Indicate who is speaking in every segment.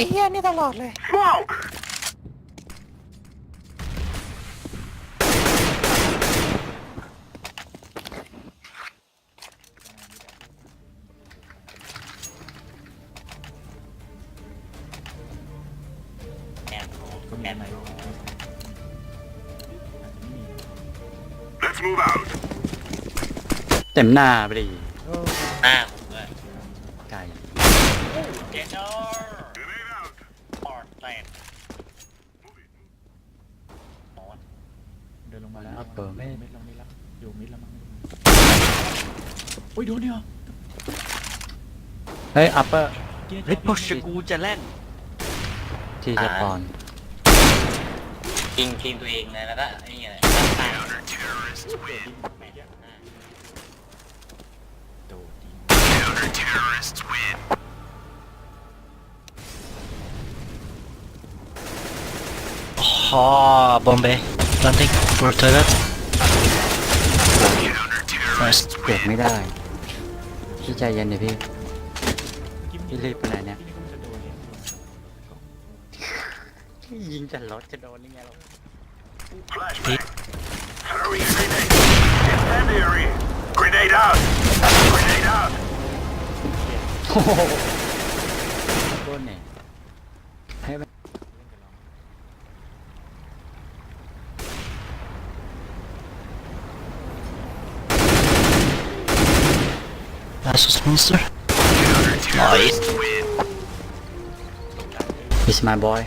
Speaker 1: อ้เหี้ยนี่ตลอดเลย
Speaker 2: Smoke!
Speaker 3: แอนแอนไหน
Speaker 2: Let's move out.
Speaker 4: เต็มหน้าไปดิ
Speaker 3: หน้าผมเลย
Speaker 4: ไก่
Speaker 3: เจนเนอร์
Speaker 2: Grenade out.
Speaker 3: พอร์ตแลนด์มอน
Speaker 5: เดิ นลงมาแล้ว
Speaker 4: อัปเปอร์ไม่
Speaker 5: มิดลงมิดแล้วอยู่มิดแล้วมั้งโอ้ยโดนเนี่ย
Speaker 4: เฮ้ย อัปเปอร์
Speaker 5: เฮ้ยพวกกูจะเล่น
Speaker 4: ที่สปอน
Speaker 3: ยิงทีมตัวเองเลยแล้วก็ไอ้นี่อะไรตาย
Speaker 2: Terrorists win.
Speaker 5: โดดยิง
Speaker 2: Counter terrorists win.
Speaker 6: Ha, Bombay. Planting for toilet.
Speaker 2: Counter terrorists
Speaker 4: เก็บ
Speaker 2: win.
Speaker 4: ไม่ได้ พี่ใจเย็นเดี๋ยวพี่ พี่รีบไปไหนเนี่ย
Speaker 5: พี่ก็มันจะโดนเนี่ย
Speaker 4: ยิงจะรถจะโดนนี่ไงเรา
Speaker 2: Flashbang. Throwing a grenade. Incendiary. Grenade out. Grenade out.
Speaker 4: โอ้โหโดนเนี่ย
Speaker 6: Asus monster.
Speaker 2: Counter terrorists win.
Speaker 4: He's my boy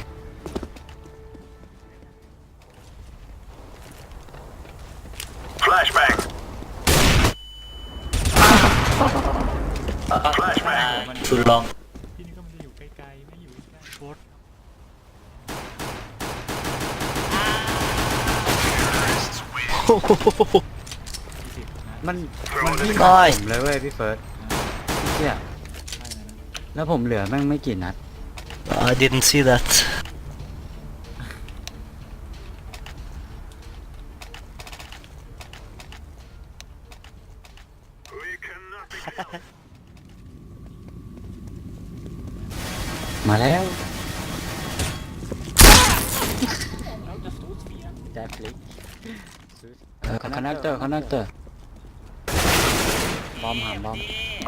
Speaker 2: Flashbang.
Speaker 3: อ่า
Speaker 2: Flashbang.
Speaker 3: ชุดลอง
Speaker 5: ที่นี่ก็มันจะอยู่ไกลๆไม่อยู่ใกล้
Speaker 6: Short.
Speaker 2: Terrorists win.
Speaker 5: ยี่สิบนะ
Speaker 4: มัน
Speaker 2: Throw
Speaker 4: มัน
Speaker 2: in
Speaker 4: วิ่ง
Speaker 2: the
Speaker 4: มา
Speaker 6: Bye.
Speaker 4: ผมเลยเว้ยพี่เฟิร์ส เชี่ย
Speaker 5: ใช่นะนะ
Speaker 4: แล้วผมเหลือแม่งไม่กี่นัด
Speaker 6: I didn't see that.
Speaker 2: We cannot be killed.
Speaker 4: มาแล้ว
Speaker 5: เราจะสู้เสีย
Speaker 4: แจ็คลิกเออคอนเนคเตอร์คอนเนคเตอร์ บอมหามบอม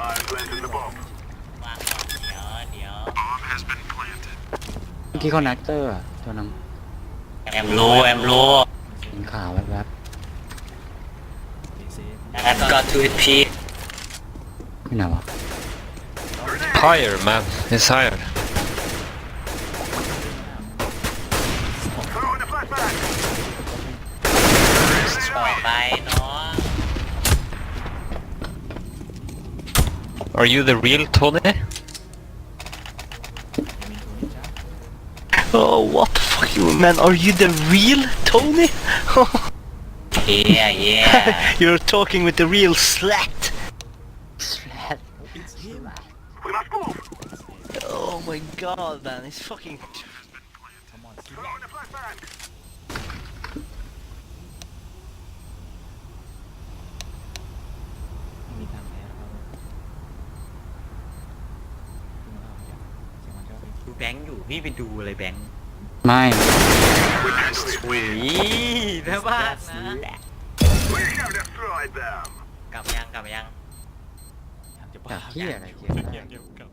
Speaker 2: I've planted the bomb.
Speaker 3: วางก่อนเดี๋ยวเดี๋ยว
Speaker 2: Bomb has been planted.
Speaker 4: เมื่อกี้คอนเนคเตอร์อะตัวนั้น
Speaker 3: แอมโลแอมโล
Speaker 4: เห็นข่าวแวบ
Speaker 5: เซเซฟ
Speaker 3: แอมก็ทูพี
Speaker 4: ๆไม่ไหนวะ
Speaker 7: Higher, man. It's higher.
Speaker 2: Throw in the flashbang.
Speaker 3: ปล่อยไปเนาะ
Speaker 7: Are you the real Tony?
Speaker 6: Oh, what the fuck, you man? Are you the real Tony?
Speaker 3: yeah, yeah.
Speaker 6: You're talking with the real slut. Slat.
Speaker 2: We must move.
Speaker 6: Oh my god, man! It's fucking.
Speaker 5: Come
Speaker 3: on, แบงค์อยู่พี่ไปดูเลยแบงค์
Speaker 4: ไม่
Speaker 2: We can do it.
Speaker 3: อุ้ยแม่บ้านนะ
Speaker 2: We have destroyed them.
Speaker 3: กลับยังกลับยัง
Speaker 5: อยากจะ
Speaker 4: จากที่อะไรเกี่ยว
Speaker 5: เกมเดียวกัน